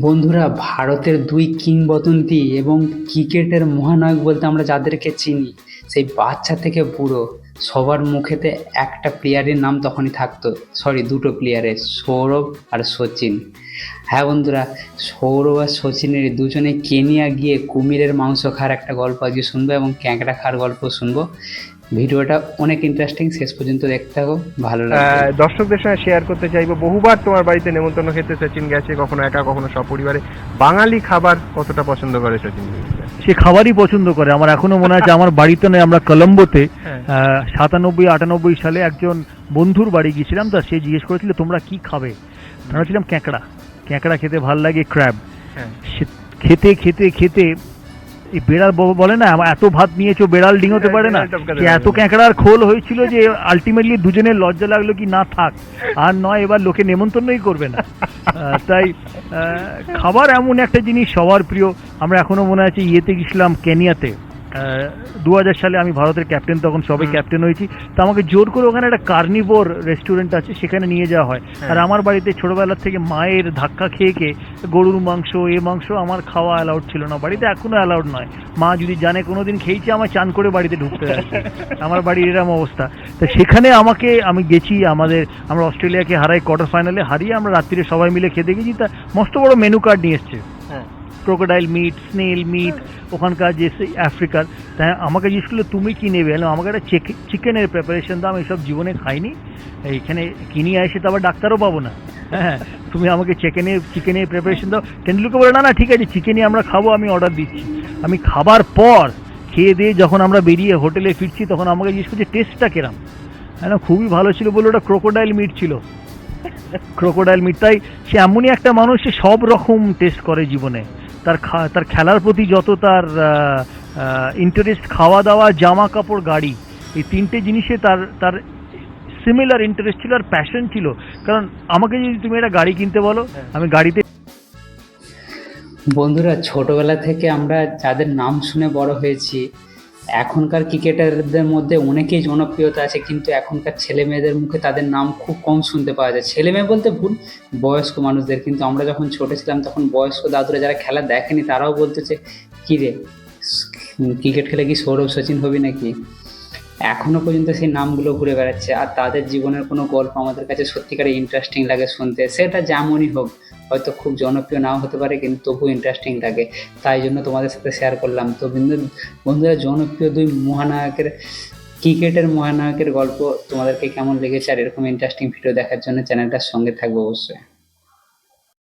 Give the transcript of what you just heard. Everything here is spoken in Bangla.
বন্ধুরা, ভারতের দুই কিংবদন্তি এবং ক্রিকেটের মহানায়ক বলতে আমরা যাদেরকে চিনি, সেই বাচ্চা থেকে বুড়ো। সবার মুখেতে একটা প্লেয়ারের নাম তখনই থাকতো। সরি দুটো প্লেয়ারের সৌরভ আর সচিন। হ্যাঁ বন্ধুরা, সৌরভ আর সচিনের দুজনে কেনিয়া গিয়ে কুমিরের মাংস খাওয়ার একটা গল্প আজকে শুনব এবং ক্যাঁকড়া খাওয়ার গল্প শুনব। ভিডিওটা অনেক ইন্টারেস্টিং শেষ পর্যন্ত দেখতে থাকো, ভালো লাগবে। দর্শকদের সঙ্গে শেয়ার করতে চাইব, বহুবার তোমার বাড়িতে নেমন্তন্ন খেতে সচিন গেছে, কখনো একা, কখনো সপরিবারে। বাঙালি খাবার কতটা পছন্দ করে সচিন? সে খাবারই পছন্দ করে। আমার এখনও মনে আছে আমার বাড়িতে নয় আমরা কলম্বোতে হ্যাঁ। সাতানব্বই আটানব্বই সালে একজন বন্ধুর বাড়ি গিয়েছিলাম তা সে জিজ্ঞেস করেছিল তোমরা কি খাবে? আমরা ছিলাম ক্যাঁকড়া। ক্যাঁকড়া খেতে ভালো লাগে ক্র্যাব। হ্যাঁ। খেতে খেতে খেতে এই বেড়াল বলে না এত ভাত নিয়েছো বেড়াল ডিঙোতে পারে না। এত ক্যাঁকড়ার খোল হয়েছিল যে আলটিমেটলি দুজনের লজ্জা লাগল কি না থাক। আর নয় এবার লোকে নেমন্তন্নই করবে না। তাই খাবার এমন একটা জিনিস সবার প্রিয়। আমরা এখনও মনে আছে ইয়েতে গেছিলাম কেনিয়াতে। দু হাজার সালে আমি ভারতের ক্যাপ্টেন তখন সবে হুম। ক্যাপ্টেন হয়েছি। তো আমাকে জোর করে ওখানে একটা কার্নিভোর রেস্টুরেন্ট আছে সেখানে নিয়ে যাওয়া হয়। হ্যাঁ। আর আমার বাড়িতে ছোটবেলার থেকে মায়ের ধাক্কা খেয়ে খেয়ে গরুর মাংস এ মাংস আমার খাওয়া অ্যালাউড ছিল না। বাড়িতে এখনও অ্যালাউড নয়। মা যদি জানে কোনোদিন খেয়েছি আমার চান করে বাড়িতে ঢুকতে আসে আমার বাড়ির এরম অবস্থা। তো সেখানে আমাকে আমি গেছি আমাদের আমরা অস্ট্রেলিয়াকে হারাই কোয়ার্টার ফাইনালে হারিয়ে আমরা রাত্রিরে সবাই মিলে খেতে গেছি। তা মস্ত বড় মেনু কার্ড নিয়ে এসছে। ক্রোকোডাইল মিট স্নেল মিট ওখানকার যে আফ্রিকার তাই আমাকে জিজ্ঞেস করল তুমি কি নেবে? আমি আমাকে একটা চিকেনের প্রিপারেশন দাও আমি এসব জীবনে খাইনি। এইখানে কিনি এসে তো আবার ডাক্তারও পাবো না। হ্যাঁ তুমি আমাকে চিকেনের চিকেনের প্রিপারেশন দাও। টেন্ডুলকে বলে না না ঠিক আছে চিকেনই আমরা খাব আমি অর্ডার দিচ্ছি। আমি খাবার পর খেয়ে দিয়ে যখন আমরা বেরিয়ে হোটেলে ফিরছি তখন আমাকে জিজ্ঞেস করছে টেস্টটা কেরাম? হ্যাঁ খুবই ভালো ছিল বলে ওটা ক্রোকোডাইল মিট ছিল। ক্রোকোডাইল মিট তাই সে এমনই একটা মানুষ সে সব রকম টেস্ট করে জীবনে। তার খা- তার খেলার প্রতি যত তার ইন্টারেস্ট খাওয়া দাওয়া জামা কাপড় গাড়ি এই তিনটে জিনিসে তার তার সিমিলার ইন্টারেস্ট ছিল আর প্যাশন ছিল কারণ আমাকে যদি তুমি একটা গাড়ি কিনতে বলো হ্যাঁ। আমি গাড়িতে বন্ধুরা ছোটবেলা থেকে আমরা যাদের নাম শুনে বড় হয়েছি এখনকার ক্রিকেটারদের মধ্যে অনেকেই জনপ্রিয়তা আছে, কিন্তু এখনকার ছেলে মেয়েদের মুখে তাদের নাম খুব কম শুনতে পাওয়া যায়। ছেলে মেয়ে বলতে ভুল, বয়স্ক মানুষদের, কিন্তু আমরা যখন ছোটো ছিলাম তখন বয়স্ক দাদুরা যারা খেলা দেখেনি তারাও বলতেছে কী রে ক্রিকেট খেলে কি সৌরভ সচিন হবি নাকি? এখনও পর্যন্ত সেই নামগুলো ঘুরে বেড়াচ্ছে আর তাদের জীবনের কোনো গল্প আমাদের কাছে সত্যিকারে ইন্টারেস্টিং লাগে শুনতে। সেটা যেমনই হোক, হয়তো খুব জনপ্রিয় নাও হতে পারে, কিন্তু তবু ইন্টারেস্টিং লাগে। তাই জন্য তোমাদের সাথে শেয়ার করলাম। তো বন্ধু বন্ধুরা, জনপ্রিয় দুই মহানায়কের, ক্রিকেটের মহানায়কের গল্প তোমাদেরকে কেমন লেগেছে আর এরকম ইন্টারেস্টিং ভিডিও দেখার জন্য চ্যানেলটার সঙ্গে থাকবে অবশ্যই।